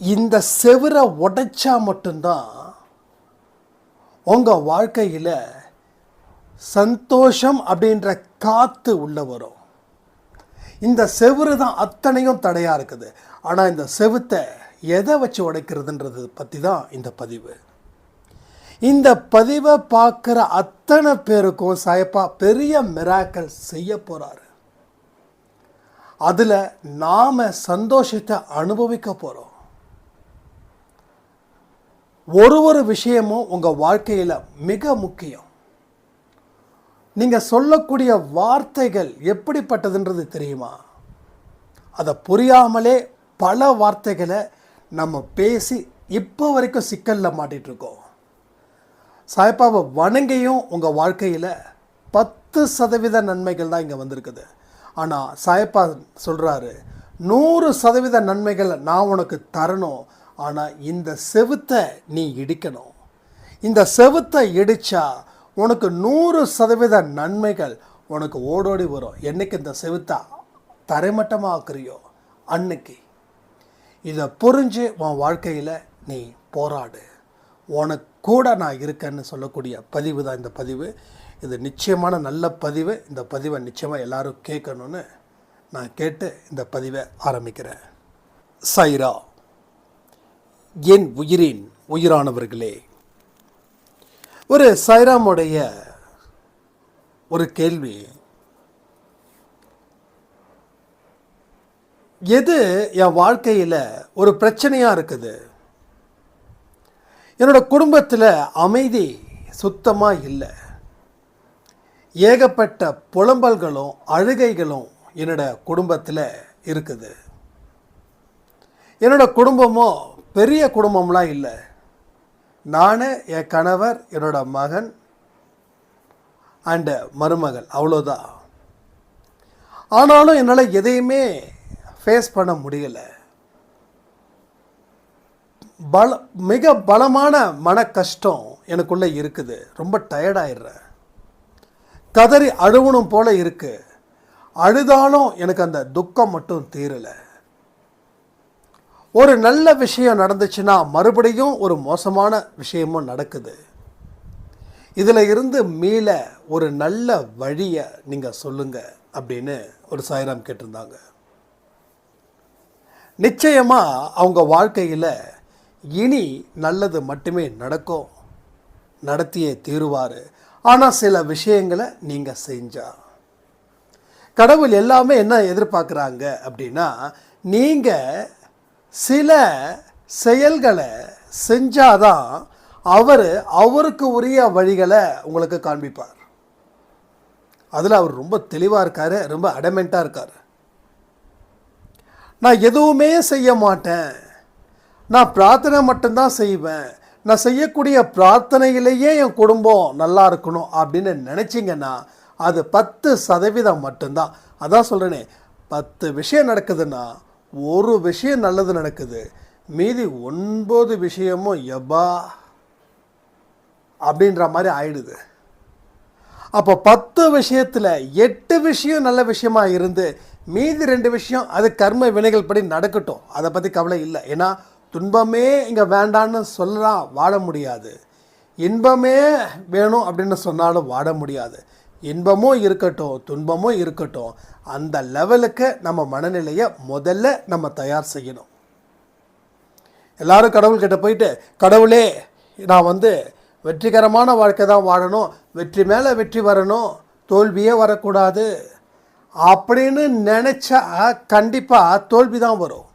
இந்த செவரை உடைச்சா மட்டும்தான் உங்கள் வாழ்க்கையில் சந்தோஷம் அப்படின்ற காற்று உள்ள வரும். இந்த செவுரு தான் அத்தனையும் தடையாக இருக்குது. ஆனால் இந்த செவுத்தை எதை வச்சு உடைக்கிறதுன்றது பற்றி தான் இந்த பதிவு. இந்த பதிவை பார்க்குற அத்தனை பேருக்கும் சாயப்பா பெரிய மிராக்கள் செய்ய போகிறாரு அதில் நாம் சந்தோஷத்தை அனுபவிக்க போகிறோம் ஒரு ஒரு விஷயமும் உங்கள் வாழ்க்கையில் மிக முக்கியம். நீங்கள் சொல்லக்கூடிய வார்த்தைகள் எப்படிப்பட்டதுன்றது தெரியுமா? அதை புரியாமலே பல வார்த்தைகளை நம்ம பேசி இப்போ வரைக்கும் சிக்கலில் மாட்டிகிட்ருக்கோம் இருக்கோம் சாய்பாபா வணங்கியும் உங்கள் வாழ்க்கையில் பத்து சதவீத நன்மைகள் தான் இங்கே வந்திருக்குது. ஆனால் சாயப்பா சொல்கிறாரு நூறு சதவீத நன்மைகளை நான் உனக்கு தரணும். ஆனால் இந்த செவுத்தை நீ இடிக்கணும். இந்த செவுத்தை இடித்தா உனக்கு நூறு சதவீத நன்மைகள் உனக்கு ஓடோடி வரும். என்னைக்கு இந்த செவுத்தை தரைமட்டமாக்குறியோ அன்னைக்கு. இதை புரிஞ்சு உன் வாழ்க்கையில் நீ போராடு. உனக்கு கூட நான் இருக்கேன்னு சொல்லக்கூடிய பதிவு தான் இந்த பதிவு. இது நிச்சயமான நல்ல பதிவு. இந்த பதிவை நிச்சயமாக எல்லாரும் கேட்கணும்னு நான் கேட்டு இந்த பதிவை ஆரம்பிக்கிறேன். சைரா. என் உயிரின் உயிரானவர்களே. ஒரு சைராமுடைய ஒரு கேள்வி. எது என் வாழ்க்கையில் ஒரு பிரச்சனையாக இருக்குது? என்னோட குடும்பத்தில் அமைதி சுத்தமாக இல்லை. ஏகப்பட்ட புலம்பல்களும் அழுகைகளும் என்னோட குடும்பத்தில் இருக்குது. என்னோட குடும்பமும் பெரிய குடும்பம்லாம் இல்லை. நான் என் கணவர் என்னோட மகன் அண்டு மருமகள் அவ்வளோதான். ஆனாலும் என்னால் எதையுமே ஃபேஸ் பண்ண முடியலை. பல மிக பலமான மன கஷ்டம் எனக்குள்ளே இருக்குது. ரொம்ப டயர்டாயிடுறேன் கதறி அழுவணும் போல் இருக்குது அழுதாலும் எனக்கு அந்த துக்கம் மட்டும் தீரலை. ஒரு நல்ல விஷயம் நடந்துச்சுன்னா மறுபடியும் ஒரு மோசமான விஷயமும் நடக்குது. இதில் இருந்து மீள ஒரு நல்ல வழியை நீங்கள் சொல்லுங்க அப்படின்னு ஒரு சாய்ராம் கேட்டிருந்தாங்க. நிச்சயமாக அவங்க வாழ்க்கையில் இனி நல்லது மட்டுமே நடக்கும். நடத்தியே தீருவார். ஆனால் சில விஷயங்களை நீங்கள் செஞ்சா. கடவுள் எல்லாமே என்ன எதிர்பார்க்குறாங்க அப்படின்னா நீங்கள் சில செயல்களை செஞ்சாதான் அவர் அவருக்கு உரிய வழிகளை உங்களுக்கு காண்பிப்பார். அதில் அவர் ரொம்ப தெளிவாக இருக்கார் ரொம்ப அடமெண்ட்டாக இருக்கார். நான் எதுவுமே செய்ய மாட்டேன். நான் பிரார்த்தனை மட்டும்தான் செய்வேன். நான் செய்யக்கூடிய பிரார்த்தனையிலேயே என் குடும்பம் நல்லா இருக்கணும் அப்படின்னு நினச்சிங்கன்னா அது பத்து சதவீதம் மட்டும்தான். அதான் சொல்கிறேனே பத்து விஷயம் நடக்குதுன்னா ஒரு விஷயம் நல்லது நடக்குது. மீதி ஒன்பது விஷயமும் எபா அப்படின்ற மாதிரி ஆயிடுது. அப்போ பத்து விஷயத்தில் எட்டு விஷயம் நல்ல விஷயமா இருந்து மீதி ரெண்டு விஷயம் அது கர்ம வினைகள் படி நடக்கட்டும். அதை பற்றி கவலை இல்லை. ஏன்னா துன்பமே இங்கே வேண்டான்னு சொல்லலாம் வாழ முடியாது. இன்பமே வேணும் அப்படின்னு சொன்னாலும் வாட முடியாது. இன்பமும் இருக்கட்டும் துன்பமும் இருக்கட்டும் அந்த லெவலுக்கு நம்ம மனநிலையை முதல்ல நம்ம தயார் செய்யணும். எல்லாரும் கடவுள்கிட்ட போயிட்டு கடவுளே நான் வந்து வெற்றிகரமான வாழ்க்கை தான் வாழணும். வெற்றி மேலே வெற்றி வரணும். தோல்வியே வரக்கூடாது. அப்படின்னு நினச்சா கண்டிப்பாக தோல்வி தான் வரும்.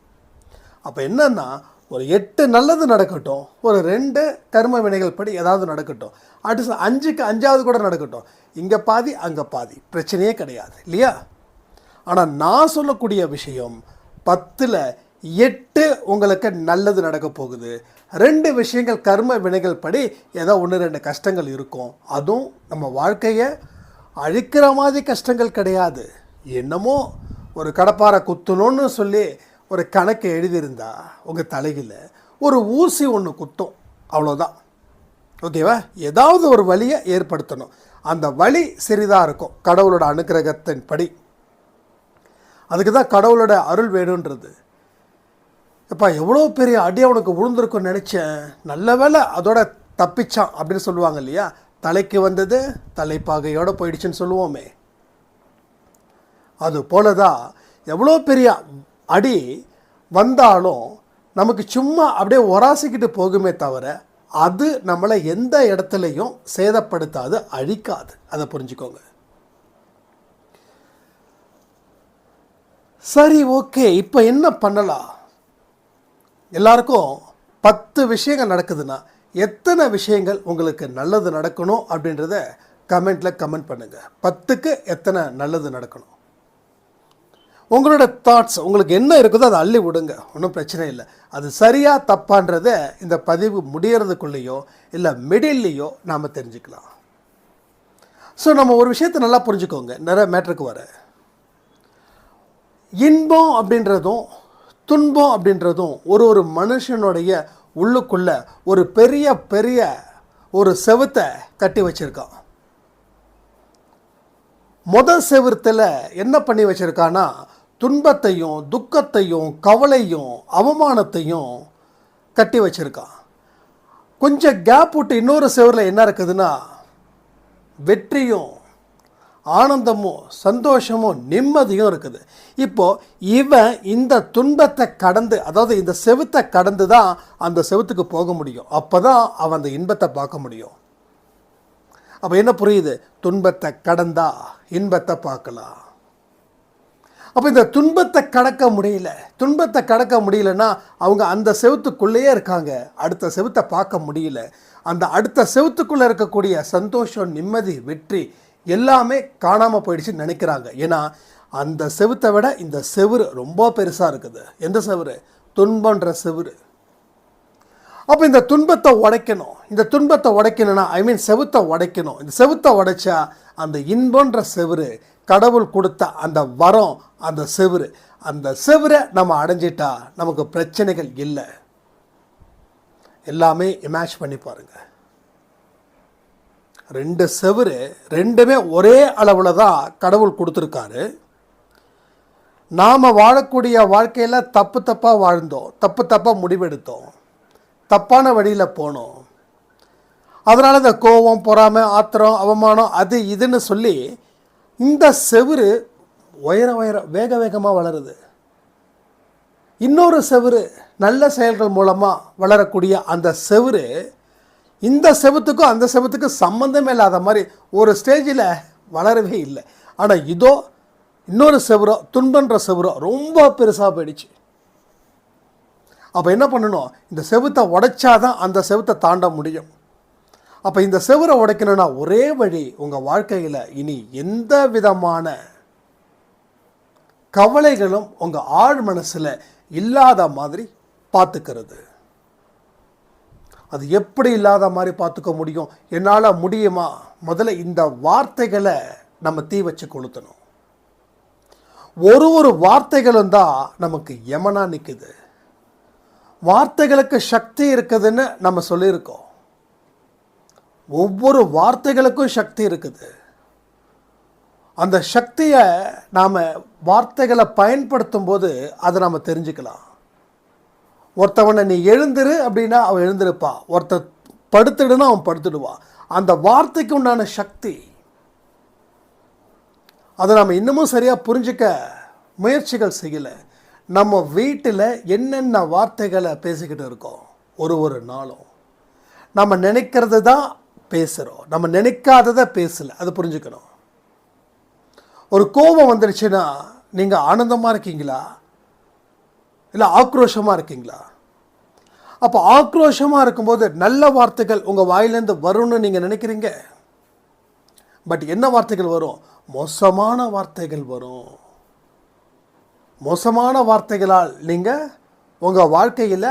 அப்போ என்னன்னா ஒரு எட்டு நல்லது நடக்கட்டும் ஒரு ரெண்டு கர்ம வினைகள் படி ஏதாவது நடக்கட்டும் அடுத்து அஞ்சுக்கு அஞ்சாவது கூட நடக்கட்டும். இங்கே பாதி அங்கே பாதி. பிரச்சனையே கிடையாது இல்லையா? ஆனால் நான் சொல்லக்கூடிய விஷயம் பத்தில் எட்டு உங்களுக்கு நல்லது நடக்க போகுது. ரெண்டு விஷயங்கள் கர்ம வினைகள் படி ஏதோ ஒன்று ரெண்டு கஷ்டங்கள் இருக்கும். அதுவும் நம்ம வாழ்க்கையை அழிக்கிற மாதிரி கஷ்டங்கள் கிடையாது. என்னமோ ஒரு கடப்பாரை குத்தணும்னு சொல்லி ஒரு கணக்கு எழுதியிருந்தா உங்கள் தலையில் ஒரு ஊசி ஒன்று குத்தும். அவ்வளோதான் ஓகேவா ஏதாவது ஒரு வழியை ஏற்படுத்தணும். அந்த வழி சிறிதாக இருக்கும். கடவுளோட அனுக்கிரகத்தின் படி. அதுக்கு தான் கடவுளோட அருள் வேணுன்றது இப்போ எவ்வளோ பெரிய அடி அவனுக்கு விழுந்திருக்கும்னு நினச்சேன். நல்ல வேளை அதோட தப்பிச்சான் அப்படின்னு சொல்லுவாங்க இல்லையா? தலைக்கு வந்தது தலைப்பாகையோடு போயிடுச்சுன்னு சொல்லுவோமே. அது போல தான் எவ்வளோ பெரிய அடி வந்தாலும் நமக்கு சும்மா அப்படியே ஒராசிக்கிட்டு போகுமே தவிர அது நம்மளை எந்த இடத்துலையும் சேதப்படுத்தாது அழிக்காது. அதை புரிஞ்சுக்கோங்க. சரி ஓகே. இப்போ என்ன பண்ணலாம்? எல்லாருக்கும் பத்து விஷயங்கள் நடக்குதுன்னா எத்தனை விஷயங்கள் உங்களுக்கு நல்லது நடக்கணும் அப்படின்றத கமெண்ட்டில் கமெண்ட் பண்ணுங்கள் பத்துக்கு எத்தனை நல்லது நடக்கணும்? உங்களோட தாட்ஸ் உங்களுக்கு என்ன இருக்குதோ அதை அள்ளி விடுங்க. ஒன்றும் பிரச்சனை இல்லை. அது சரியாக தப்பான்றத இந்த பதிவு முடியறதுக்குள்ளேயோ இல்லை மிடில்லையோ நாம் தெரிஞ்சுக்கலாம். ஸோ நம்ம ஒரு விஷயத்தை நல்லா புரிஞ்சுக்கோங்க. நிறைய மேட்ருக்கு வர. இன்பம் அப்படின்றதும் துன்பம் அப்படின்றதும் ஒரு ஒரு மனுஷனுடைய உள்ளுக்குள்ள ஒரு பெரிய பெரிய ஒரு செவத்தை கட்டி வச்சுருக்கான். முதல் செவுத்தில் என்ன பண்ணி வச்சுருக்கான்னா துன்பத்தையும் துக்கத்தையும் கவலையும் அவமானத்தையும் கட்டி வச்சுருக்கான். கொஞ்சம் கேப் விட்டு இன்னொரு செவரில் என்ன இருக்குதுன்னா வெற்றியும் ஆனந்தமும் சந்தோஷமும் நிம்மதியும் இருக்குது. இப்போ இவன் இந்த துன்பத்தை கடந்து அதாவது இந்த செவுத்தை கடந்து தான் அந்த செவுத்துக்கு போக முடியும். அப்போ தான் அவன் அந்த இன்பத்தை பார்க்க முடியும். அப்போ என்ன புரியுது? துன்பத்தை கடந்தா இன்பத்தை பார்க்கலாம். அப்போ இந்த துன்பத்தை கடக்க முடியல. துன்பத்தை கடக்க முடியலன்னா அவங்க அந்த செவுத்துக்குள்ளேயே இருக்காங்க. அடுத்த செவத்தை பார்க்க முடியல. அந்த அடுத்த செவுத்துக்குள்ளே இருக்கக்கூடிய சந்தோஷம் நிம்மதி வெற்றி எல்லாமே காணாமல் போயிடுச்சுன்னு நினைக்கிறாங்க. ஏன்னா அந்த செவுத்தை விட இந்த செவுரு ரொம்ப பெருசாக இருக்குது. எந்த செவுரு? துன்பன்ற செவுரு. அப்போ இந்த துன்பத்தை உடைக்கணும். இந்த துன்பத்தை உடைக்கணும்னா ஐ மீன் செவுத்தை உடைக்கணும். இந்த செவுத்தை உடைச்சா அந்த இன்பன்ற செவுரு கடவுள் கொடுத்த அந்த வரம் அந்த செவுரு. அந்த செவுரை நம்ம அடைஞ்சிட்டா நமக்கு பிரச்சனைகள் இல்லை. எல்லாமே இமேஜ் பண்ணி பாருங்க. ரெண்டு செவுரு ரெண்டுமே ஒரே அளவில் தான் கடவுள் கொடுத்துருக்காரு. நாம் வாழக்கூடிய வாழ்க்கையில் தப்பு தப்பாக வாழ்ந்தோம் தப்பு தப்பாக முடிவெடுத்தோம் தப்பான வழியில் போனோம். அதனால் இந்த கோபம் பொறாமை ஆத்திரம் அவமானம் அது இதுன்னு சொல்லி இந்த செவுரு உயர உயர வேக வேகமாக வளருது. இன்னொரு செவுரு நல்ல செயல்கள் மூலமாக வளரக்கூடிய அந்த செவுரு இந்த செவுத்துக்கும் அந்த செவுத்துக்கும் சம்மந்தமே இல்லாத மாதிரி ஒரு ஸ்டேஜில் வளரவே இல்லை. ஆனால் இதோ இன்னொரு செவரோ துன்பன்ற செவரோ ரொம்ப பெருசாக போயிடுச்சு. அப்போ என்ன பண்ணணும்? இந்த செவுத்தை உடைச்சாதான் அந்த செவுத்தை தாண்ட முடியும். அப்போ இந்த செவரை உடைக்கணும்னா ஒரே வழி உங்கள் வாழ்க்கையில் இனி எந்த விதமான கவலைகளும் உங்கள் ஆழ் மனசில் இல்லாத மாதிரி பார்த்துக்கிறது. அது எப்படி இல்லாத மாதிரி பார்த்துக்க முடியும்? என்னால் முடியுமா? முதல்ல இந்த வார்த்தைகளை நம்ம தீ வச்சு கொளுத்தணும். ஒரு ஒரு வார்த்தைகளும் தான் நமக்கு யமனா நிற்குது வார்த்தைகளுக்கு சக்தி இருக்குதுன்னு நம்ம சொல்லியிருக்கோம். ஒவ்வொரு வார்த்தைகளுக்கும் சக்தி இருக்குது. அந்த சக்தியை நாம் வார்த்தைகளை பயன்படுத்தும் போது அதை நாம் தெரிஞ்சுக்கலாம். ஒருத்தவனை நீ எழுந்துரு அப்படின்னா அவன் எழுந்திருப்பான் ஒருத்த படுத்துடுன்னா அவன் படுத்துடுவான் அந்த வார்த்தைக்கு உண்டான சக்தி அதை நம்ம இன்னமும் சரியாக புரிஞ்சிக்க முயற்சிகள் செய்யலை. நம்ம வீட்டில் என்னென்ன வார்த்தைகளை பேசிக்கிட்டு இருக்கோம்? ஒரு ஒரு நாளும். நம்ம நினைக்கிறது தான் பேசுகிறோம் நம்ம நினைக்காததை பேசலை. அது புரிஞ்சுக்கணும். ஒரு கோபம் வந்துடுச்சுன்னா நீங்கள் ஆனந்தமாக இருக்கீங்களா? இல்லை ஆக்ரோஷமாக இருக்கீங்களா? அப்போ ஆக்ரோஷமாக இருக்கும்போது நல்ல வார்த்தைகள் உங்கள் வாயிலேருந்து வரும்னு நீங்கள் நினைக்கிறீங்க? பட் என்ன வார்த்தைகள் வரும்? மோசமான வார்த்தைகள் வரும். மோசமான வார்த்தைகளால் நீங்கள் உங்கள் வாழ்க்கையில்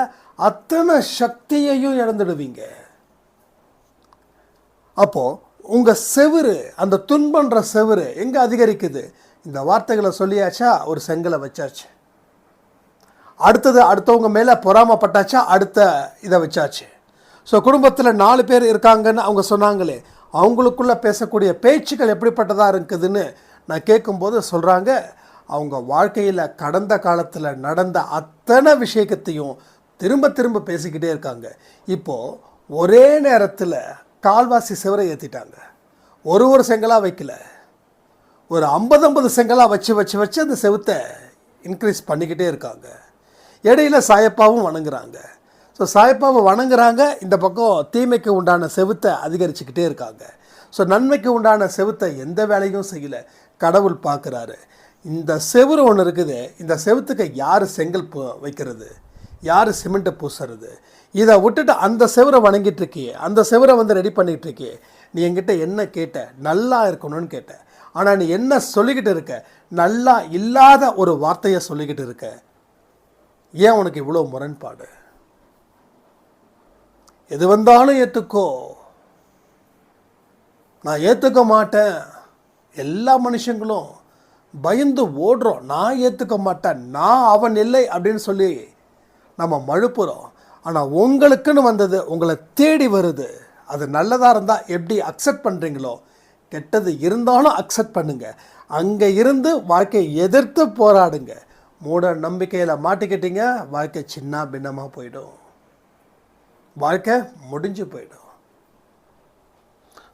அத்தனை சக்தியையும் இழந்துடுவீங்க. அப்போது உங்கள் செவுரு அந்த துன்பன்ற செவுரு எங்கே அதிகரிக்குது? இந்த வார்த்தைகளை சொல்லியாச்சா? ஒரு செங்கலை வச்சாச்சு. அடுத்தது அடுத்தவங்க மேலே பொறாமப்பட்டாச்சா? அடுத்த இதை வச்சாச்சு. ஸோ குடும்பத்தில் நாலு பேர் இருக்காங்கன்னு அவங்க சொன்னாங்களே அவங்களுக்குள்ளே பேசக்கூடிய பேச்சுக்கள் எப்படிப்பட்டதாக இருக்குதுன்னு நான் கேட்கும்போது சொல்கிறாங்க அவங்க வாழ்க்கையில் கடந்த காலத்தில் நடந்த அத்தனை விஷயத்தையும் திரும்ப திரும்ப பேசிக்கிட்டே இருக்காங்க. இப்போது ஒரே நேரத்தில் கால்வாசி சிவரை ஏற்றிட்டாங்க ஒரு ஒரு செங்கலாக வைக்கல. ஒரு ஐம்பது ஐம்பது செங்கலாக வச்சு வச்சு வச்சு அந்த செவுத்தை இன்க்ரீஸ் பண்ணிக்கிட்டே இருக்காங்க. இடையில சாயப்பாவும் வணங்குறாங்க. ஸோ சாயப்பாவை வணங்குறாங்க. இந்த பக்கம் தீமைக்கு உண்டான செவுத்தை அதிகரிச்சுக்கிட்டே இருக்காங்க. ஸோ நன்மைக்கு உண்டான செவுத்தை எந்த வேலையும் செய்யலை. கடவுள் பார்க்குறாரு இந்த செவுரு ஒன்று இருக்குது. இந்த செவுத்துக்கு யார் செங்கல் பூ வைக்கிறது? யார் சிமெண்ட்டை பூசுறது? இதை விட்டுட்டு அந்த செவரை வணங்கிட்டு இருக்கியே அந்த செவரை வந்து ரெடி பண்ணிகிட்டு இருக்கியே நீ என்கிட்ட என்ன கேட்ட? நல்லா இருக்கணும்னு கேட்ட. ஆனால் நீ என்ன சொல்லிக்கிட்டு இருக்க? நல்லா இல்லாத ஒரு வார்த்தையை சொல்லிக்கிட்டு இருக்க. ஏன் உனக்கு இவ்வளோ முரண்பாடு? எது வந்தாலும் ஏற்றுக்கோ நான் ஏற்றுக்க மாட்டேன். எல்லா மனுஷங்களும் பயந்து ஓடுறோம். நான் ஏற்றுக்க மாட்டேன். நான் அவன் இல்லை அப்படின்னு சொல்லி நம்ம மழுப்புறோம். ஆனால் உங்களுக்குன்னு வந்தது உங்களை தேடி வருது. அது நல்லதாக இருந்தால் எப்படி அக்செப்ட் பண்ணுறீங்களோ கெட்டது இருந்தாலும் அக்செப்ட் பண்ணுங்கள் அங்கே இருந்து வாழ்க்கையை எதிர்த்து போராடுங்க. மூட நம்பிக்கையில் மாட்டிக்கிட்டீங்க வாழ்க்கை சின்ன பின்னமாக போயிடும். வாழ்க்கை முடிஞ்சு போயிடும்.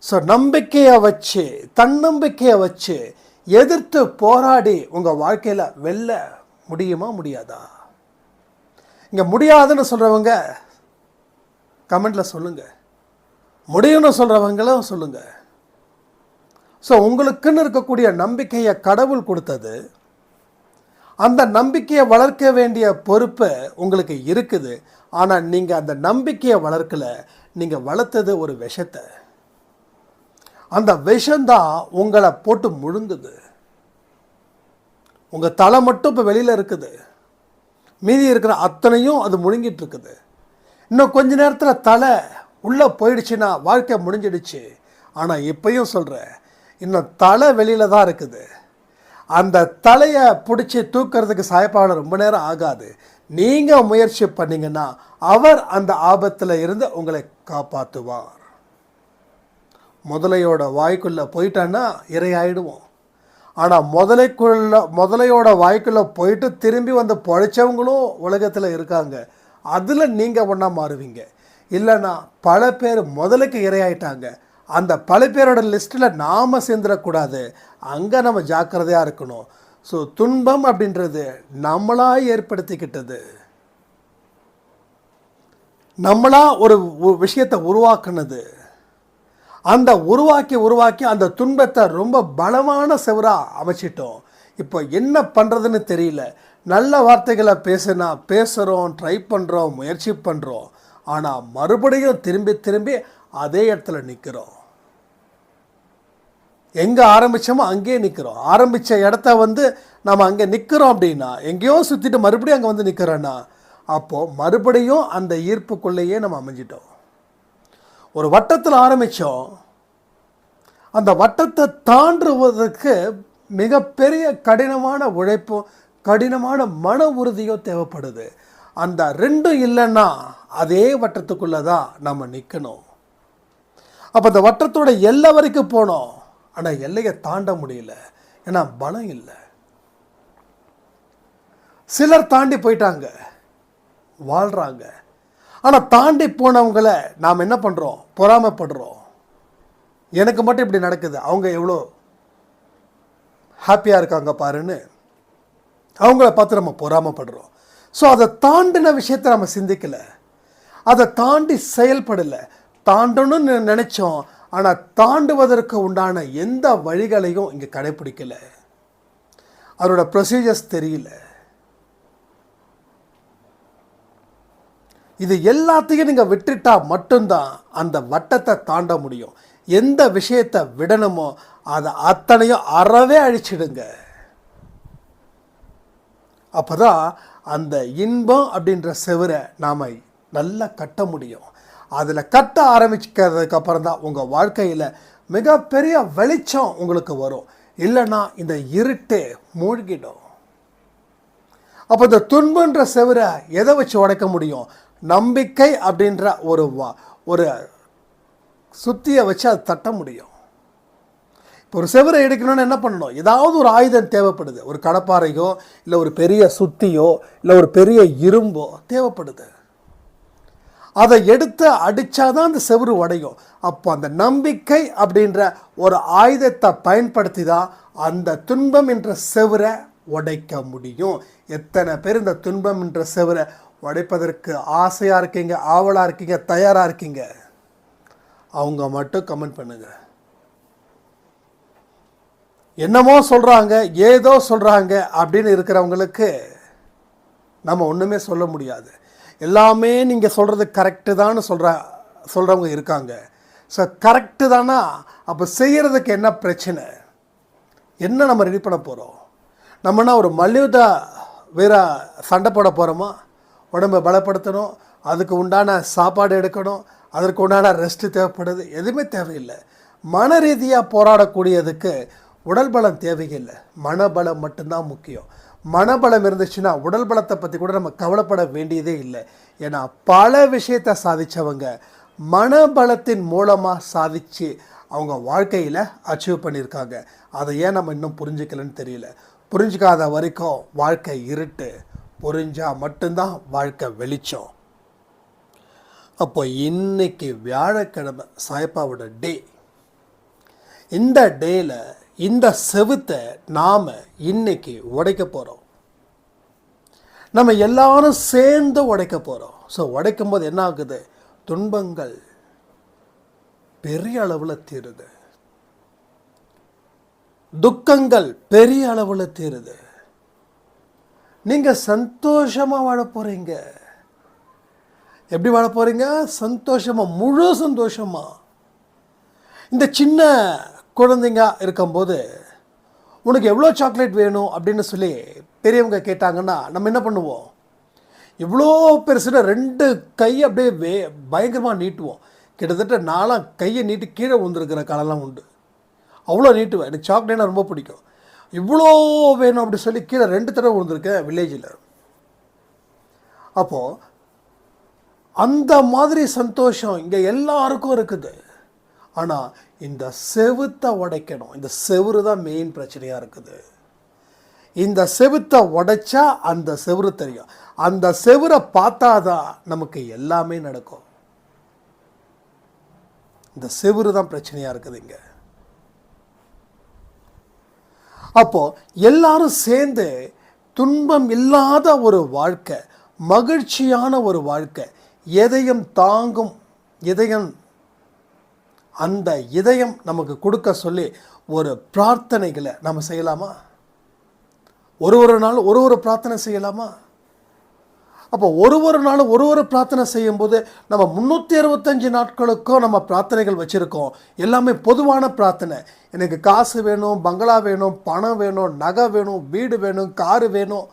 ஸோ நம்பிக்கையை வச்சு தன்னம்பிக்கையை வச்சு எதிர்த்து போராடி உங்கள் வாழ்க்கையில் வெல்ல முடியுமா முடியாதா? இங்கே முடியாதுன்னு சொல்கிறவங்க கமெண்டில் சொல்லுங்கள் முடியும்னு சொல்கிறவங்களும் சொல்லுங்கள் ஸோ உங்களுக்குன்னு இருக்கக்கூடிய நம்பிக்கையை கடவுள் கொடுத்தது. அந்த நம்பிக்கையை வளர்க்க வேண்டிய பொறுப்பு உங்களுக்கு இருக்குது. ஆனால் நீங்கள் அந்த நம்பிக்கையை வளர்க்கல. நீங்கள் வளர்த்தது ஒரு விஷத்தை. அந்த விஷந்தான் உங்களை போட்டு முழுங்குது. உங்கள் தலை மட்டும் இப்போ வெளியில் இருக்குது. மீதி இருக்கிற அத்தனையும் அது முழுங்கிட்டு இருக்குது இன்னும் கொஞ்ச நேரத்தில் தலை உள்ளே போயிடுச்சுன்னா வாழ்க்கை முடிஞ்சிடுச்சு. ஆனால் இப்பையும் சொல்கிறேன் இன்னும் தலை வெளியில் தான் இருக்குது. அந்த தலையை பிடிச்சி தூக்கிறதுக்கு சாயப்பாவில் ரொம்ப நேரம் ஆகாது. நீங்கள் முயற்சி பண்ணீங்கன்னா அவர் அந்த ஆபத்தில் இருந்து உங்களை காப்பாற்றுவார் முதலையோட வாய்க்குள்ளே போயிட்டான்னா இரையாயிடுவோம். ஆனால் முதலைக்குள்ள முதலையோட வாய்க்குள்ளே போயிட்டு திரும்பி வந்து பழைச்சவங்களும் உலகத்தில் இருக்காங்க. அதில் நீங்கள் ஒன்றா மாறுவீங்க. இல்லைன்னா பல பேர் முதலுக்கு இரையாயிட்டாங்க. அந்த பல பேரோட லிஸ்ட்டில் நாம் சேர்ந்துடக்கூடாது. அங்கே நம்ம ஜாக்கிரதையாக இருக்கணும். ஸோ துன்பம் அப்படின்றது நம்மளாக ஏற்படுத்திக்கிட்டது. நம்மளாக ஒரு விஷயத்தை உருவாக்குனது. அந்த உருவாக்கி உருவாக்கி அந்த துன்பத்தை ரொம்ப பலமான செவராக அமைச்சிட்டோம். இப்போ என்ன பண்ணுறதுன்னு தெரியல. நல்ல வார்த்தைகளை பேசுனா பேசுகிறோம் ட்ரை பண்ணுறோம் முயற்சி பண்ணுறோம் ஆனால் மறுபடியும் திரும்பி திரும்பி அதே இடத்துல நிற்கிறோம் எங்கே ஆரம்பித்தோமோ அங்கேயே நிற்கிறோம் ஆரம்பித்த இடத்த வந்து நம்ம அங்கே நிற்கிறோம் அப்படின்னா எங்கேயோ சுற்றிட்டு மறுபடியும் அங்கே வந்து நிற்கிறோன்னா அப்போது மறுபடியும் அந்த ஈர்ப்புக்குள்ளேயே நம்ம அமைஞ்சிட்டோம். ஒரு வட்டத்தில் ஆரம்பித்தோம். அந்த வட்டத்தை தாண்டுவதற்கு மிகப்பெரிய கடினமான உழைப்பும் கடினமான மன உறுதியும் தேவைப்படுது. அந்த ரெண்டும் இல்லைன்னா அதே வட்டத்துக்குள்ளே தான் நம்ம நிற்கணும் அப்போ அந்த வட்டத்தோட எல்லை வரைக்கும் போனோம். ஆனால் எல்லையை தாண்ட முடியல. ஏன்னா பலம் இல்லை. சிலர் தாண்டி போயிட்டாங்க. வாழ்கிறாங்க ஆனால் தாண்டி போனவங்களை நாம் என்ன பண்ணுறோம் பொறாமைப்படுறோம். எனக்கு மட்டும் இப்படி நடக்குது. அவங்க எவ்வளோ ஹாப்பியாக இருக்காங்க பாருன்னு அவங்கள பார்த்து நம்ம பொறாமைப்படுறோம். ஸோ அதை தாண்டின விஷயத்தை நம்ம சிந்திக்கலை. அதை தாண்டி செயல்படலை. தாண்டணும்னு நினச்சோம். ஆனால் தாண்டுவதற்கு உண்டான எந்த வழிகளையும் இங்கே கடைப்பிடிக்கலை. அதோட ப்ரொசீஜர்ஸ் தெரியல. இது எல்லாத்தையும் நீங்கள் விட்டுட்டா மட்டும்தான் அந்த வட்டத்தை தாண்ட முடியும். எந்த விஷயத்தை விடணுமோ அதை அத்தனையும் அறவே அழிச்சிடுங்க. அப்போதான் அந்த இன்பம் அப்படின்ற செவரை நாம் நல்லா கட்ட முடியும். அதில் கட்ட ஆரம்பிக்கிறதுக்கு அப்புறம் தான் உங்கள் வாழ்க்கையில் மிகப்பெரிய வெளிச்சம் உங்களுக்கு வரும். இல்லைன்னா இந்த இருட்டு மூழ்கிடும். அப்போ இந்த துன்பன்ற செவரை எதை வச்சு உடைக்க முடியும்? நம்பிக்கை அப்படின்ற ஒரு வா ஒரு சுத்தியை வச்சு அதை தட்ட முடியும். இப்போ ஒரு செவரை எடுக்கணும்னு என்ன பண்ணணும்? ஏதாவது ஒரு ஆயுதம் தேவைப்படுது. ஒரு கடப்பாறையோ இல்லை ஒரு பெரிய சுத்தியோ இல்லை ஒரு பெரிய இரும்போ தேவைப்படுது. அதை எடுத்து அடித்தாதான் அந்த செவுரு உடையும். அப்போ அந்த நம்பிக்கை அப்படின்ற ஒரு ஆயுதத்தை பயன்படுத்தி தான் அந்த துன்பம் என்ற செவரை உடைக்க முடியும். எத்தனை பேர் இந்த துன்பம் என்ற செவரை உடைப்பதற்கு ஆசையாக இருக்கீங்க ஆவலாக இருக்கீங்க தயாராக இருக்கீங்க? அவங்க மட்டும் கமெண்ட் பண்ணுங்க. என்னமோ சொல்கிறாங்க ஏதோ சொல்கிறாங்க அப்படின்னு இருக்கிறவங்களுக்கு நம்ம ஒன்றுமே சொல்ல முடியாது. எல்லாமே நீங்கள் சொல்கிறது கரெக்டு தான் சொல்கிற சொல்கிறவங்க இருக்காங்க. ஸோ கரெக்டு தானா? அப்போ செய்கிறதுக்கு என்ன பிரச்சனை? என்ன நம்ம ரெடி பண்ண போகிறோம் நம்மனா ஒரு மல்யுத வீர சண்டை போட போகிறோமா உடம்பை பலப்படுத்தணும் அதுக்கு உண்டான சாப்பாடு எடுக்கணும் அதற்கு உண்டான ரெஸ்ட்டு தேவைப்படுது. எதுவுமே தேவையில்லை. மன ரீதியாக போராடக்கூடியதுக்கு உடல் பலம் தேவையில்லை. மனபலம் மட்டும்தான் முக்கியம். மனபலம் இருந்துச்சுன்னா உடல் பலத்தை பற்றி கூட நம்ம கவலைப்பட வேண்டியதே இல்லை. ஏன்னா பல விஷயத்தை சாதித்தவங்க மனபலத்தின் மூலமாக சாதித்து அவங்க வாழ்க்கையில் அச்சீவ் பண்ணியிருக்காங்க. அதை ஏன் நம்ம இன்னும் புரிஞ்சுக்கலன்னு தெரியல. புரிஞ்சுக்காத வரைக்கும் வாழ்க்கை இருட்டு. புரிஞ்சால் மட்டும்தான் வாழ்க்கை வெளிச்சம். அப்போ இன்னைக்கு வியாழக்கிழமை சாய்ப்பாவோட டே. இந்த டேல இந்த செவுத்தை நாம் இன்னைக்கு உடைக்க போகிறோம் நம்ம எல்லாரும் சேர்ந்து உடைக்க போகிறோம் ஸோ உடைக்கும் போது என்ன ஆகுது? துன்பங்கள் பெரிய அளவில் தீருது. துக்கங்கள் பெரிய அளவில் தீருது. நீங்கள் சந்தோஷமாக வாழ போகிறீங்க எப்படி வாழ போகிறீங்க சந்தோஷமாக முழு சந்தோஷமாக இந்த சின்ன குழந்தைங்க இருக்கும்போது உனக்கு எவ்வளோ சாக்லேட் வேணும்? அப்படின்னு சொல்லி பெரியவங்க கேட்டாங்கன்னா நம்ம என்ன பண்ணுவோம்? இவ்வளோ பெருசுனா ரெண்டு கை அப்படியே வே பயங்கரமாக நீட்டுவோம். கிட்டத்தட்ட நாலாம் கையை நீட்டி கீழே விழுந்துருக்கிற காலம்லாம் உண்டு. அவ்வளோ நீட்டுவேன். எனக்கு சாக்லேட்னா ரொம்ப பிடிக்கும். இவ்வளோ வேணும் அப்படி சொல்லி கீழே ரெண்டு தடவை விழுந்திருக்கேன் வில்லேஜில் அப்போது அந்த மாதிரி சந்தோஷம் இங்கே எல்லாருக்கும் இருக்குது. ஆனால் இந்த செவுத்தை உடைக்கணும். இந்த செவுரு தான் மெயின் பிரச்சனையாக இருக்குது. இந்த செவுத்தை உடைச்சா அந்த செவுரு தெரியும். அந்த செவுரை பார்த்தாதான் நமக்கு எல்லாமே நடக்கும். இந்த செவுரு தான் பிரச்சனையாக இருக்குது இங்கே. அப்போது எல்லாரும் சேர்ந்து துன்பம் இல்லாத ஒரு வாழ்க்கை மகிழ்ச்சியான ஒரு வாழ்க்கை. எதையும் தாங்கும் இதயம் அந்த இதயம் நமக்கு கொடுக்க சொல்லி ஒரு பிரார்த்தனைகளை நம்ம செய்யலாமா? ஒரு ஒரு நாள் ஒரு ஒரு பிரார்த்தனை செய்யலாமா? அப்போ ஒரு ஒரு நாளும் ஒரு ஒரு பிரார்த்தனை செய்யும்போது நம்ம முந்நூற்றி அறுபத்தஞ்சு நாட்களுக்கும் நம்ம பிரார்த்தனைகள் வச்சுருக்கோம். எல்லாமே பொதுவான பிரார்த்தனை. எனக்கு காசு வேணும் பங்களா வேணும் பணம் வேணும் நகை வேணும் வீடு வேணும் காரு வேணும்.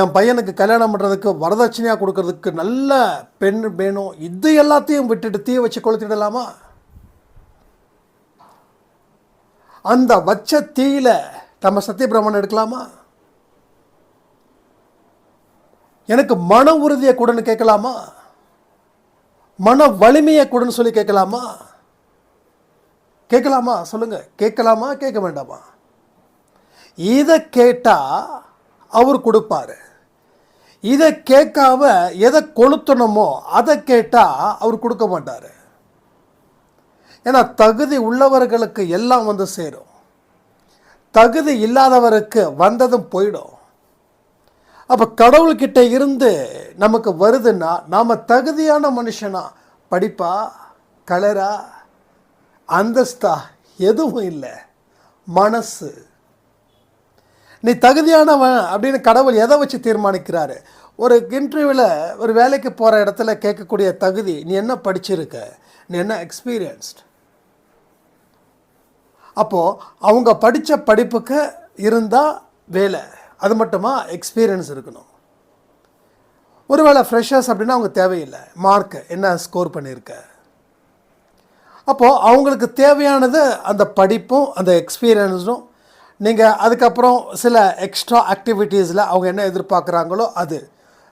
என் பையனுக்கு கல்யாணம் பண்ணுறதுக்கு வரதட்சணையாக கொடுக்கறதுக்கு நல்ல பெண் வேணும். இது எல்லாத்தையும் விட்டுட்டு தீயை வச்சு கொளுத்திடலாமா? அந்த வச்ச தீயில நம்ம சத்தியபிரமணம் எடுக்கலாமா? எனக்கு மன உறுதியை கொடுன்னு கேட்கலாமா? மன வலிமையை கொடுன்னு சொல்லி கேட்கலாமா? கேட்கலாமா? சொல்லுங்க. கேட்கலாமா? கேட்க வேண்டாமா? இதை கேட்டால் அவர் கொடுப்பாரு. இதை கேட்காம எதை கொளுத்தணுமோ அதை கேட்டால் அவர் கொடுக்க மாட்டார். ஏன்னா தகுதி உள்ளவர்களுக்கு எல்லாம் வந்து சேரும். தகுதி இல்லாதவருக்கு வந்ததும் போயிடும். அப்போ கடவுள்கிட்ட இருந்து நமக்கு வருதுன்னா நாம் தகுதியான மனுஷனா படிப்பா கலரா அந்தஸ்தா எதுவும் இல்லை. மனசு. நீ தகுதியானவன் அப்படின்னு கடவுள் எதை வச்சு தீர்மானிக்கிறாரு? ஒரு இன்டர்வியூவில் ஒரு வேலைக்கு போகிற இடத்துல கேட்கக்கூடிய தகுதி நீ என்ன படிச்சிருக்க? நீ என்ன எக்ஸ்பீரியன்ஸ்ட் அப்போது அவங்க படித்த படிப்புக்கு இருந்தால் வேலை. அது மட்டுமா? எக்ஸ்பீரியன்ஸ் இருக்கணும். ஒருவேளை ஃப்ரெஷர்ஸ் அப்படின்னா அவங்க தேவையில்லை. மார்க் என்ன ஸ்கோர் பண்ணியிருக்க அப்போது அவங்களுக்கு தேவையானது அந்த படிப்பும் அந்த எக்ஸ்பீரியன்ஸும் நீங்கள் அதுக்கப்புறம் சில எக்ஸ்ட்ரா ஆக்டிவிட்டீஸில் அவங்க என்ன எதிர்பார்க்குறாங்களோ அது.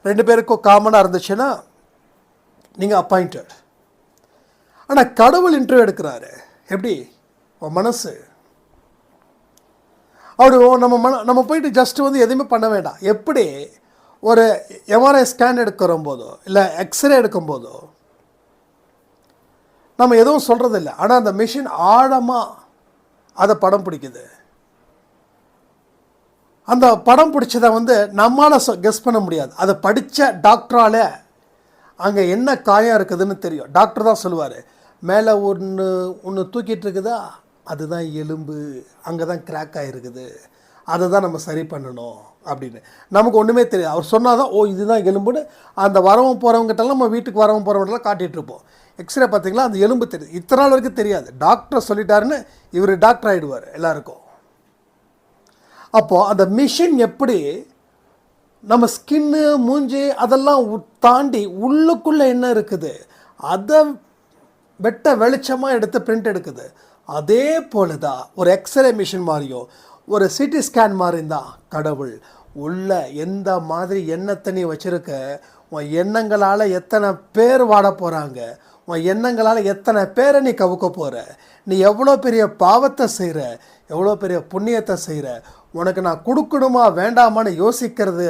ரெண்டு பேருக்கும் காமனாக இருந்துச்சுன்னா நீங்கள் அப்பாயிண்டட் ஆனால் கடவுள் இன்டர்வியூ எடுக்கிறாரு. எப்படி? உன் மனசு. அவர் நம்ம மன நம்ம போயிட்டு ஜஸ்ட்டு வந்து எதுவுமே பண்ண வேண்டாம். எப்படி? ஒரு எம்ஆர்ஐ ஸ்கேன் எடுக்கிற போதோ இல்லை எக்ஸ்ரே எடுக்கும் போதோ நம்ம எதுவும் சொல்கிறது இல்லை ஆனால் அந்த மிஷின் ஆழமாக அதை படம் பிடிக்குது. அந்த படம் பிடிச்சதை வந்து நம்மளால் கெஸ் பண்ண முடியாது. அதை படித்த டாக்டரால் அங்கே என்ன காயம் இருக்குதுன்னு தெரியும். டாக்டர் தான் சொல்லுவார். மேலே ஒன்று ஒன்று தூக்கிட்டு இருக்குதா? அதுதான் எலும்பு அங்கே தான் கிராக் ஆகிருக்குது அதை தான் நம்ம சரி பண்ணணும் அப்படின்னு. நமக்கு ஒன்றுமே தெரியாது. அவர் சொன்னால் தான் ஓ இதுதான் எலும்புன்னு. அந்த வரவும் போகிறவங்ககிட்டலாம் நம்ம வீட்டுக்கு வரவும் போகிறவங்கட்டலாம் காட்டிகிட்ருப்போம் எக்ஸ்ரே பார்த்திங்களா? அந்த எலும்பு தெரியுது இத்தனை நாள் வரைக்கும் தெரியாது. டாக்டர் சொல்லிட்டாருன்னு இவர் டாக்டர் ஆகிடுவார் எல்லாருக்கும். அப்போது அந்த மிஷின் எப்படி நம்ம ஸ்கின்னு மூஞ்சி அதெல்லாம் தாண்டி உள்ளுக்குள்ளே என்ன இருக்குது? அதை வெட்ட வெளிச்சமாக எடுத்து பிரிண்ட் எடுக்குது. அதே போல தான் ஒரு எக்ஸ்ரே மிஷின் மாதிரியோ ஒரு சிடி ஸ்கேன் மாதிரி தான் கடவுள் உள்ள எந்த மாதிரி எண்ணத்தை நீ வச்சுருக்க உன் எண்ணங்களால் எத்தனை பேர் வாட போகிறாங்க உன் எண்ணங்களால் எத்தனை பேரை நீ கவுக்க போகிற நீ எவ்வளோ பெரிய பாவத்தை செய்கிற எவ்வளோ பெரிய புண்ணியத்தை செய்கிற உனக்கு நான் கொடுக்கணுமா வேண்டாமான்னு யோசிக்கிறது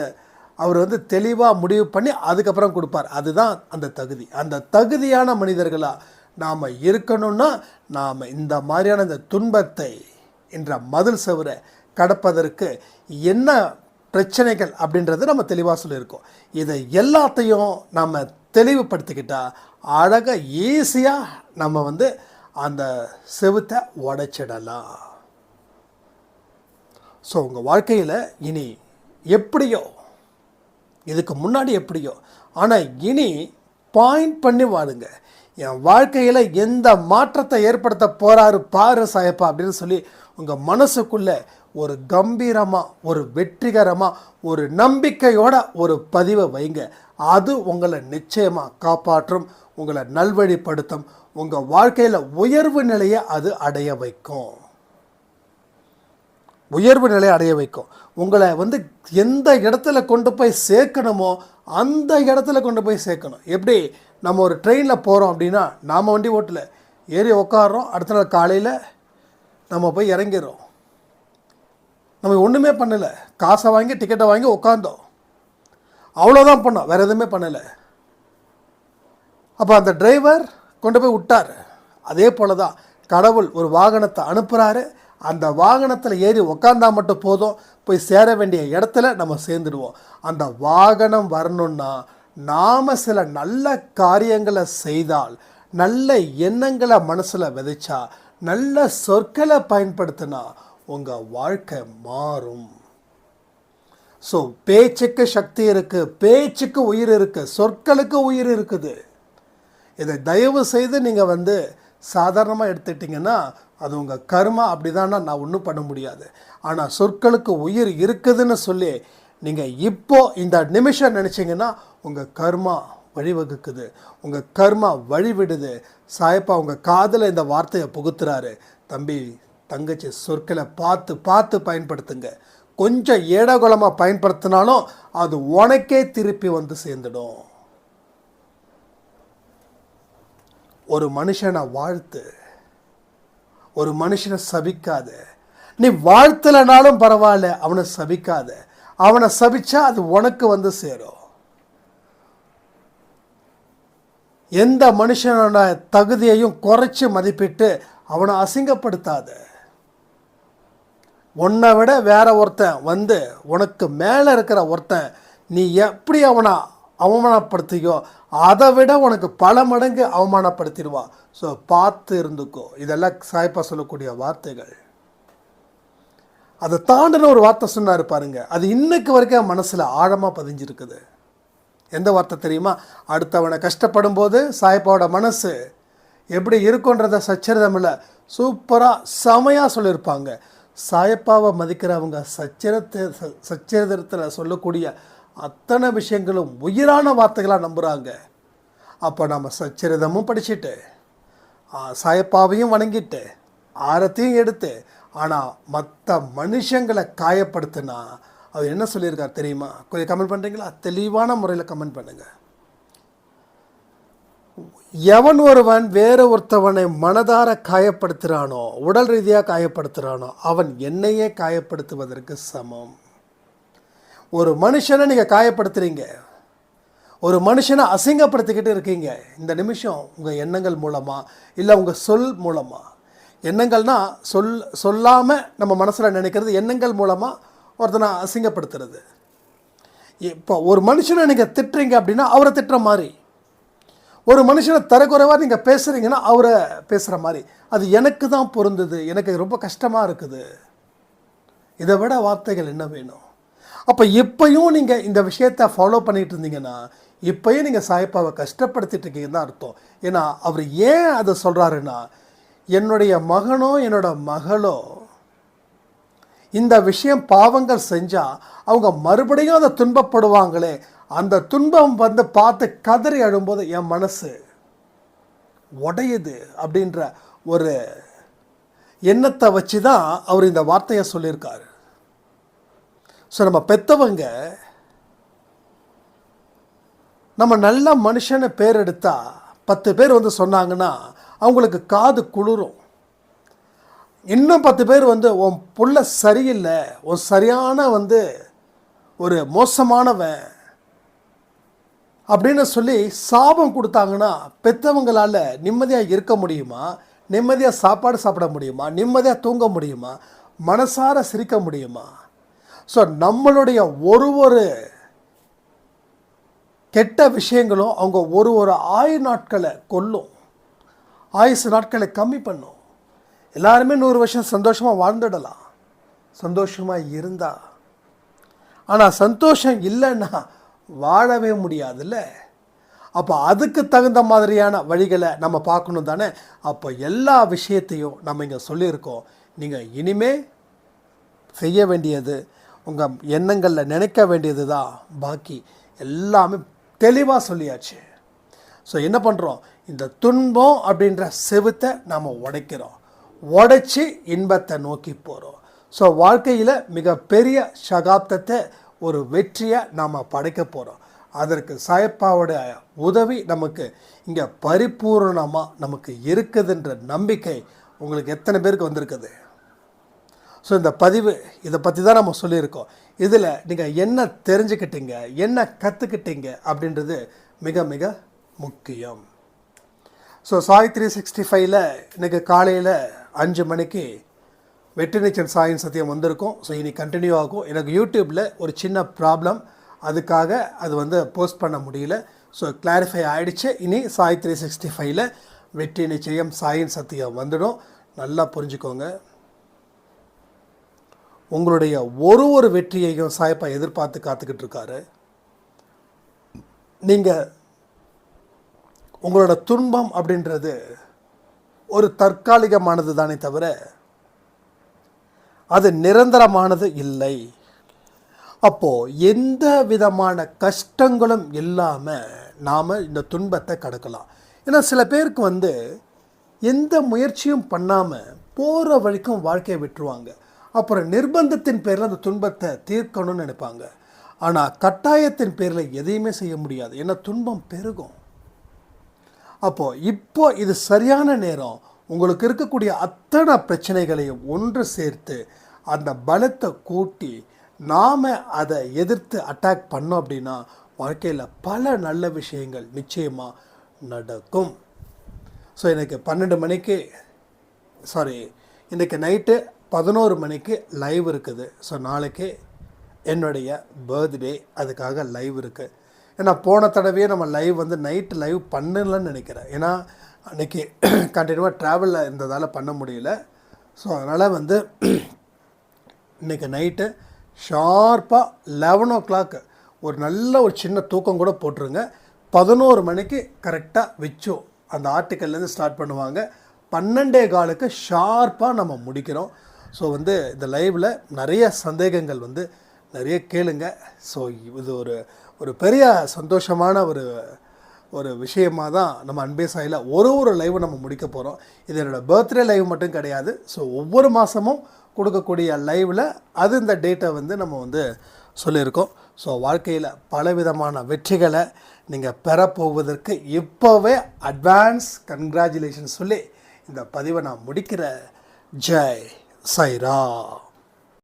அவர் வந்து தெளிவாக முடிவு பண்ணி அதுக்கப்புறம் கொடுப்பார். அதுதான் அந்த தகுதி. அந்த தகுதியான மனிதர்களாக நாம் இருக்கணும்னா நாம் இந்த மாதிரியான இந்த துன்பத்தை என்ற மதில் சவரை கடப்பதற்கு என்ன பிரச்சனைகள் அப்படின்றது நம்ம தெளிவாக சொல்லியிருக்கோம். இதை எல்லாத்தையும் நம்ம தெளிவுபடுத்திக்கிட்டால் அழகாக ஈஸியாக நம்ம வந்து அந்த செவுத்தை உடைச்சிடலாம். ஸோ உங்கள் வாழ்க்கையில் இனி எப்படியோ இதுக்கு முன்னாடி எப்படியோ ஆனால் இனி பாயிண்ட் பண்ணி வாழுங்க. என் வாழ்க்கையில் எந்த மாற்றத்தை ஏற்படுத்த போகிறாரு பாரு சாயப்பா அப்படின்னு சொல்லி உங்கள் மனசுக்குள்ளே ஒரு கம்பீரமாக ஒரு வெற்றிகரமாக ஒரு நம்பிக்கையோட ஒரு பதிவை வைங்க. அது உங்களை நிச்சயமாக காப்பாற்றும் உங்களை நல்வழிப்படுத்தும். உங்கள் வாழ்க்கையில் உயர்வு நிலையை அது அடைய வைக்கும். உயர்வு நிலை அடைய வைக்கும். உங்களை வந்து எந்த இடத்துல கொண்டு போய் சேர்க்கணுமோ அந்த இடத்துல கொண்டு போய் சேர்க்கணும். எப்படி? நம்ம ஒரு ட்ரெயினில் போகிறோம் அப்படின்னா நாம் வண்டி ஓட்டல. ஏறி உக்காடுறோம் அடுத்த நாள் காலையில் நம்ம போய் இறங்கிடுறோம். நம்ம ஒன்றுமே பண்ணலை. காசை வாங்கி டிக்கெட்டை வாங்கி உட்காந்தோம் அவ்வளோதான் பண்ணோம். வேறு எதுவுமே பண்ணலை. அப்போ அந்த டிரைவர் கொண்டு போய் விட்டார். அதே போல தான் கடவுள் ஒரு வாகனத்தை அனுப்புகிறாரு அந்த வாகனத்தில் ஏறி உக்காந்தா மட்டும் போதும். போய் சேர வேண்டிய இடத்துல நம்ம சேர்ந்துடுவோம். அந்த வாகனம் வரணுன்னா நாம் சில நல்ல காரியங்களை செய்தால் நல்ல எண்ணங்களை மனசில் விதைச்சா நல்ல சொற்களை பயன்படுத்தினா உங்கள் வாழ்க்கை மாறும். ஸோ பேச்சுக்கு சக்தி இருக்குது பேச்சுக்கு உயிர் இருக்குது சொற்களுக்கு உயிர் இருக்குது. இதை தயவு செய்து நீங்கள் வந்து சாதாரணமாக எடுத்துக்கிட்டிங்கன்னா அது உங்கள் கர்மா அப்படிதான்னா நான் ஒன்றும் பண்ண முடியாது. ஆனால் சொற்களுக்கு உயிர் இருக்குதுன்னு சொல்லி நீங்கள் இப்போது இந்த நிமிஷம் நினச்சிங்கன்னா உங்கள் கர்மா வழிவகுக்குது. உங்கள் கர்மா வழிவிடுது. சாயப்பா உங்கள் காதில் இந்த வார்த்தையை புகுத்துறாரு. தம்பி தங்கச்சி சொற்களை பார்த்து பார்த்து பயன்படுத்துங்க. கொஞ்சம் ஏடகுலமாக பயன்படுத்தினாலும் அது உனக்கே திருப்பி வந்து சேர்ந்துடும். ஒரு மனுஷனை வாழ்த்து. ஒரு மனுஷனை சபிக்காத. நீ வாழ்த்தலைனாலும் பரவாயில்ல அவனை சபிக்காத. அவனை சபிச்சா அது உனக்கு வந்து சேரும். எந்த மனுஷனோட தகுதியையும் குறைச்சி மதிப்பிட்டு அவனை அசிங்கப்படுத்தாத. உன்னை விட வேற ஒருத்தன் வந்து உனக்கு மேலே இருக்கிற ஒருத்தன் நீ எப்படி அவனை அவமானப்படுத்தியோ அதை விட உனக்கு பல மடங்கு அவமானப்படுத்திடுவான். ஸோ பார்த்து இருந்துக்கோ. இதெல்லாம் சாய்ப்பா சொல்லக்கூடிய வார்த்தைகள். அதை தாண்டின ஒரு வார்த்தை சொன்னார் பாருங்க. அது இன்னைக்கு வரைக்கும் மனசில் ஆழமாக பதிஞ்சிருக்குது. எந்த வார்த்தை தெரியுமா? அடுத்தவனை கஷ்டப்படும் போது சாய்ப்பாவோட மனசு எப்படி இருக்குன்றத சச்சரிதமில்ல சூப்பராக செமையாக சொல்லியிருப்பாங்க. சாயப்பாவை மதிக்கிறவங்க சச்சரித்த ச- சச்சரிதத்தில் சொல்லக்கூடிய அத்தனை விஷயங்களும் உயிரான வார்த்தைகளாக நம்புகிறாங்க அப்போ நம்ம சச்சரிதமும் படிச்சுட்டு சாயப்பாவையும் வணங்கிட்டு ஆரத்தையும் எடுத்து ஆனால் மற்ற மனுஷங்களை காயப்படுத்தினா அவர் என்ன சொல்லியிருக்கார் தெரியுமா? கொஞ்சம் கமெண்ட் பண்ணுறீங்களா தெளிவான முறையில் கமெண்ட் பண்ணுங்கள் எவன் ஒருவன் வேறு ஒருத்தவனை மனதார காயப்படுத்துகிறானோ உடல் ரீதியாக காயப்படுத்துகிறானோ அவன் என்னையே காயப்படுத்துவதற்கு சமம். ஒரு மனுஷனை நீங்கள் காயப்படுத்துகிறீங்க ஒரு மனுஷனை அசிங்கப்படுத்திக்கிட்டு இருக்கீங்க. இந்த நிமிஷம் உங்கள் எண்ணங்கள் மூலமாக இல்லை உங்கள் சொல் மூலமாக எண்ணங்கள்னா சொல் சொல்லாமல் நம்ம மனசில் நினைக்கிறது எண்ணங்கள் மூலமாக ஒருத்தனை அசிங்கப்படுத்துறது. இப்போ ஒரு மனுஷனை நீங்கள் திட்டுறீங்க அப்படின்னா அவரை திட்டுற மாதிரி. ஒரு மனுஷனை தரக்குறைவாக நீங்கள் பேசுகிறீங்கன்னா அவரை பேசுகிற மாதிரி. அது எனக்கு தான் பொருந்தது. எனக்கு ரொம்ப கஷ்டமாக இருக்குது. இதை விட வார்த்தைகள் என்ன வேணும்? அப்போ இப்பையும் நீங்கள் இந்த விஷயத்தை ஃபாலோ பண்ணிகிட்டு இருந்தீங்கன்னா இப்பயும் நீங்கள் சாய்ப்பாவை கஷ்டப்படுத்திட்டு இருக்கீங்கன்னு தான் அர்த்தம். ஏன்னா அவர் ஏன் அதை சொல்கிறாருன்னா என்னுடைய மகனோ என்னோட மகளோ இந்த விஷயம் பாவங்கள் செஞ்சால் அவங்க மறுபடியும் அதை துன்பப்படுவாங்களே. அந்த துன்பம் வந்து பார்த்து கதறி அழும்போது என் மனசு உடையுது அப்படின்ற ஒரு எண்ணத்தை வச்சு தான் அவர் இந்த வார்த்தையை சொல்லியிருக்காரு. ஸோ நம்ம பெத்தவங்க நம்ம நல்ல மனுஷனை பேர் எடுத்தா பத்து பேர் வந்து சொன்னாங்கன்னா அவங்களுக்கு காது குளிரும். இன்னும் பத்து பேர் வந்து உன் புள்ள சரியில்லை. உன் சரியான வந்து ஒரு மோசமானவன். அப்படின்னு சொல்லி சாபம் கொடுத்தாங்கன்னா பெற்றவங்களால் நிம்மதியாக இருக்க முடியுமா? நிம்மதியாக சாப்பாடு சாப்பிட முடியுமா? நிம்மதியாக தூங்க முடியுமா? மனசார சிரிக்க முடியுமா? ஸோ நம்மளுடைய ஒரு ஒரு கெட்ட விஷயங்களும் அவங்க ஒரு ஒரு ஆயு நாட்களை கொல்லும். ஆயுசு நாட்களை கம்மி பண்ணும். எல்லாருமே நூறு வருஷம் சந்தோஷமாக வாழ்ந்துடலாம். சந்தோஷமாக இருந்தா. ஆனால் சந்தோஷம் இல்லைன்னா வாழவே முடியாதுல்ல. அப்போ அதுக்கு தகுந்த மாதிரியான வழிகளை நம்ம பார்க்கணும் தானே? அப்போ எல்லா விஷயத்தையும் நம்ம இங்கே சொல்லியிருக்கோம். நீங்கள் இனிமே செய்ய வேண்டியது உங்கள் எண்ணங்களில் நினைக்க வேண்டியது தான் பாக்கி. எல்லாமே தெளிவாக சொல்லியாச்சு. ஸோ என்ன பண்ணுறோம் இந்த துன்பம் அப்படின்ற செவுத்தை நாம் உடைக்கிறோம். உடைச்சி இன்பத்தை நோக்கி போகிறோம் ஸோ வாழ்க்கையில் மிகப்பெரிய சகாப்தத்தை ஒரு வெற்றியை நாம் படைக்க போகிறோம் அதற்கு சாயப்பாவோட உதவி நமக்கு இங்கே பரிபூர்ணமாக நமக்கு இருக்குதுன்ற நம்பிக்கை உங்களுக்கு எத்தனை பேருக்கு வந்திருக்குது? ஸோ இந்த பதிவு இதை பற்றி தான் நம்ம சொல்லியிருக்கோம். இதில் நீங்கள் என்ன தெரிஞ்சுக்கிட்டீங்க என்ன கற்றுக்கிட்டீங்க அப்படின்றது மிக மிக முக்கியம். ஸோ சாய் த்ரீ சிக்ஸ்டி ஃபைவ்ல இன்றைக்கி காலையில் அஞ்சு மணிக்கு வெற்றி நீச்சல் சாயின் சத்தியம் வந்திருக்கும். ஸோ இனி கண்டினியூ ஆகும். எனக்கு யூடியூப்பில் ஒரு சின்ன ப்ராப்ளம் அதுக்காக அது வந்து போஸ்ட் பண்ண முடியல. ஸோ கிளாரிஃபை ஆகிடுச்சு இனி சாய் த்ரீ சிக்ஸ்டி ஃபைவ்ல வெற்றி நிச்சயம் சாயின் சத்தியம் வந்துடும். நல்லா புரிஞ்சுக்கோங்க. உங்களுடைய ஒரு ஒரு வெற்றியையும் சாய்ப்பா எதிர்பார்த்து காத்துக்கிட்டு இருக்காரு. நீங்கள் உங்களோட துன்பம் அப்படின்றது ஒரு தற்காலிகமானது தானே தவிர அது நிரந்தரமானது இல்லை. அப்போது எந்த விதமான கஷ்டங்களும் இல்லாமல் நாம் இந்த துன்பத்தை கடக்கலாம். ஏன்னா சில பேருக்கு வந்து எந்த முயற்சியும் பண்ணாமல் போகிற வரைக்கும் வாழ்க்கையை விட்டுருவாங்க. அப்புறம் நிர்பந்தத்தின் பேரில் அந்த துன்பத்தை தீர்க்கணும்னு நினைப்பாங்க. ஆனால் கட்டாயத்தின் பேரில் எதையுமே செய்ய முடியாது. ஏன்னா துன்பம் பெருகும். அப்போது இப்போ இது சரியான நேரம். உங்களுக்கு இருக்கக்கூடிய அத்தனை பிரச்சனைகளையும் ஒன்று சேர்த்து அந்த பலத்தை கூட்டி நாம் அதை எதிர்த்து அட்டாக் பண்ணோம் அப்படின்னா வாழ்க்கையில் பல நல்ல விஷயங்கள் நிச்சயமாக நடக்கும். ஸோ எனக்கு பன்னெண்டு மணிக்கு சாரி இன்றைக்கி நைட்டு பதினோரு மணிக்கு லைவ் இருக்குது. ஸோ நாளைக்கு என்னுடைய பர்த்டே அதுக்காக லைவ் இருக்குது ஏன்னா போன தடவையே நம்ம லைவ் வந்து நைட்டு லைவ் பண்ணலன்னு நினைக்கிறேன். ஏன்னா அன்றைக்கி கண்டினியூவாக ட்ராவலில் இருந்ததால் பண்ண முடியல. ஸோ அதனால் வந்து இன்றைக்கி நைட்டு ஷார்ப்பாக லெவன் ஓ கிளாக் ஒரு நல்ல ஒரு சின்ன தூக்கம் கூட போட்டுருங்க. பதினோரு மணிக்கு கரெக்டாக வச்சோம் அந்த ஆர்டிக்கல்லேருந்து ஸ்டார்ட் பண்ணுவாங்க. பன்னெண்டே காலுக்கு ஷார்ப்பாக நம்ம முடிக்கிறோம். ஸோ வந்து இந்த லைவில் நிறைய சந்தேகங்கள் வந்து நிறைய கேளுங்க. ஸோ இது ஒரு ஒரு பெரிய சந்தோஷமான ஒரு ஒரு விஷயமாக தான் நம்ம அன்பே சாயில் ஒரு ஒரு லைவை நம்ம முடிக்க போகிறோம் இது என்னோடய பர்த்டே லைவ் மட்டும் கிடையாது. ஸோ ஒவ்வொரு மாதமும் கொடுக்கக்கூடிய லைவில் அது இந்த டேட்டை வந்து நம்ம வந்து சொல்லியிருக்கோம். ஸோ வாழ்க்கையில் பலவிதமான வெற்றிகளை நீங்கள் பெறப்போவதற்கு இப்போவே அட்வான்ஸ் கங்க்ராச்சுலேஷன் சொல்லி இந்த பதிவை நான் முடிக்கிற. ஜெய் சைரா